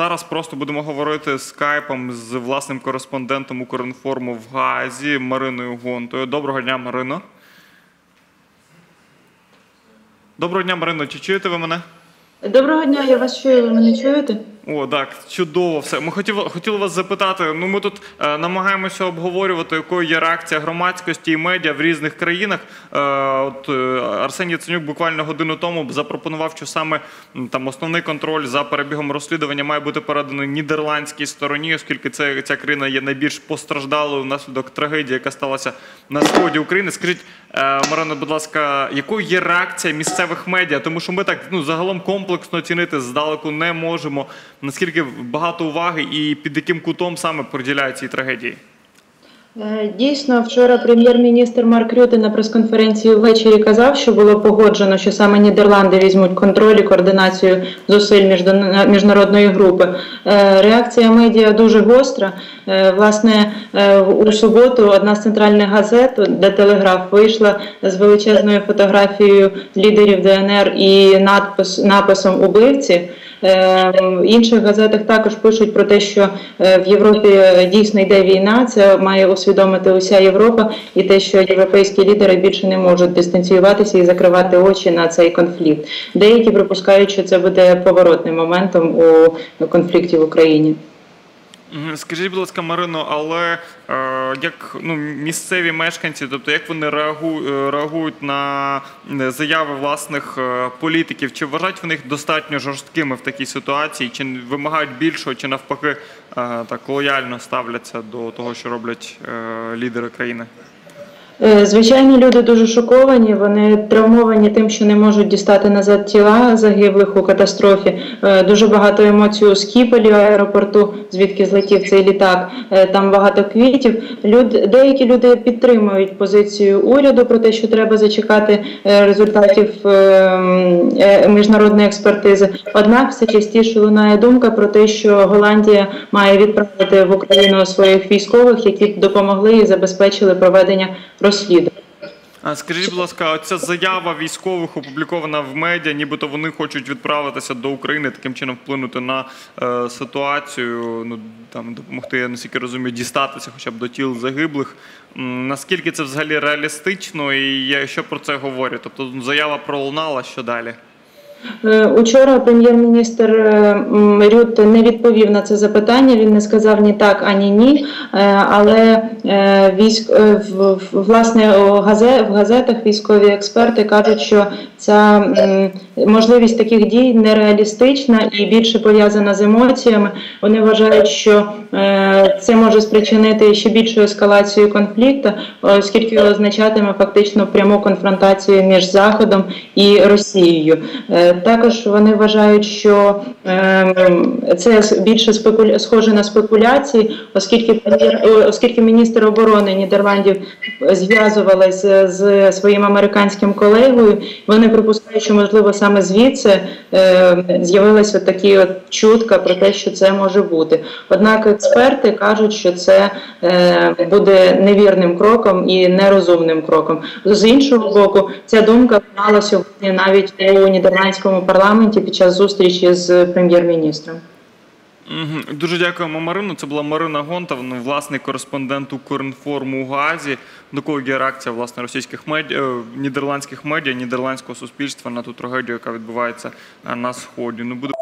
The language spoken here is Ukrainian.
зараз просто будемо говорити скайпом з власним кореспондентом Укрінформу в Газі Мариною Гонтою. Доброго дня, Марино. Доброго дня, Марино. Чи чуєте ви мене? Доброго дня, я вас чую, ви мене чуєте? О, так, чудово все. Ми хотіли, хотіли вас запитати. Ну, ми тут е, намагаємося обговорювати, якою є реакція громадськості і медіа в різних країнах. Е, от е, Арсеній Яценюк буквально годину тому запропонував, що саме там основний контроль за перебігом розслідування має бути переданий нідерландській стороні, оскільки це ця країна є найбільш постраждалою внаслідок трагедії, яка сталася на сході України. Скажіть, е, Марина, будь ласка, якою є реакція місцевих медіа? Тому що ми так ну загалом комплексно оцінити здалеку не можемо. Наскільки багато уваги і під яким кутом саме приділяють цій трагедії? Е, Дійсно, вчора прем'єр-міністр Марк Рюте на прес-конференції ввечері казав, що було погоджено, що саме Нідерланди візьмуть контроль і координацію зусиль міжнародної групи. Е, Реакція медіа дуже гостра. Е, Власне, у суботу одна з центральних газет, де телеграф вийшла з величезною фотографією лідерів ДНР і надпис написом убивці. В інших газетах також пишуть про те, що в Європі дійсно йде війна. Це має усвідомити уся Європа, і те, що європейські лідери більше не можуть дистанціюватися і закривати очі на цей конфлікт. Деякі припускають, що це буде поворотним моментом у конфлікті в Україні. Скажіть, будь ласка, Марино, але е, як ну, місцеві мешканці, тобто як вони реагують, реагують на е, заяви власних е, політиків? Чи вважають вони їх достатньо жорсткими в такій ситуації? Чи вимагають більшого, чи навпаки е, так лояльно ставляться до того, що роблять е, лідери країни? Е, Звичайно, люди дуже шоковані. Вони травмовані тим, що не можуть дістати назад тіла загиблих у катастрофі. Е, Дуже багато емоцій у Скіпелі аеропорту, звідки злетів цей літак. Е, Там багато квітів. Люд, деякі люди підтримують позицію уряду про те, що треба зачекати результатів міжнародної експертизи. Однак все частіше лунає думка про те, що Голландія має відправити в Україну своїх військових, які допомогли і забезпечили проведення розслідування. Скажіть, будь ласка, ця заява військових опублікована в медіа, нібито вони хочуть відправитися до України, таким чином вплинути на е, ситуацію, ну там допомогти, я наскільки розумію, дістатися хоча б до тіл загиблих. Наскільки це взагалі реалістично, і що про це говорю? Тобто ну, заява пролунала, що далі? Е, Учора прем'єр-міністр е, м, Рютте не відповів на це запитання. Він не сказав ні так, ані ні. Е, Але військ власне в газетах військові експерти кажуть, що ця можливість таких дій нереалістична і більше пов'язана з емоціями. Вони вважають, що це може спричинити ще більшу ескалацію конфлікту, оскільки означатиме фактично пряму конфронтацію між Заходом і Росією. Е, Також вони вважають, що ем, це більше спекуля... схоже на спекуляції, оскільки оскільки міністр оборони Нідерландів зв'язувалася з своїм американським колегою. Вони припускають, що можливо саме звідси е, з'явилася такі чутка про те, що це може бути. Однак експерти кажуть, що це е, буде невірним кроком і нерозумним кроком. З іншого боку, ця думка лунала сьогодні навіть у нідерландському парламенті під час зустрічі з прем'єр-міністром. Дуже дякуємо, Марину. Це була Марина Гонта, ну, власний кореспондент Укрінформу у Гаазі. До кого є реакція власне російських медіа, е, нідерландських медіа, нідерландського суспільства на ту трагедію, яка відбувається е, на сході. Ну буде.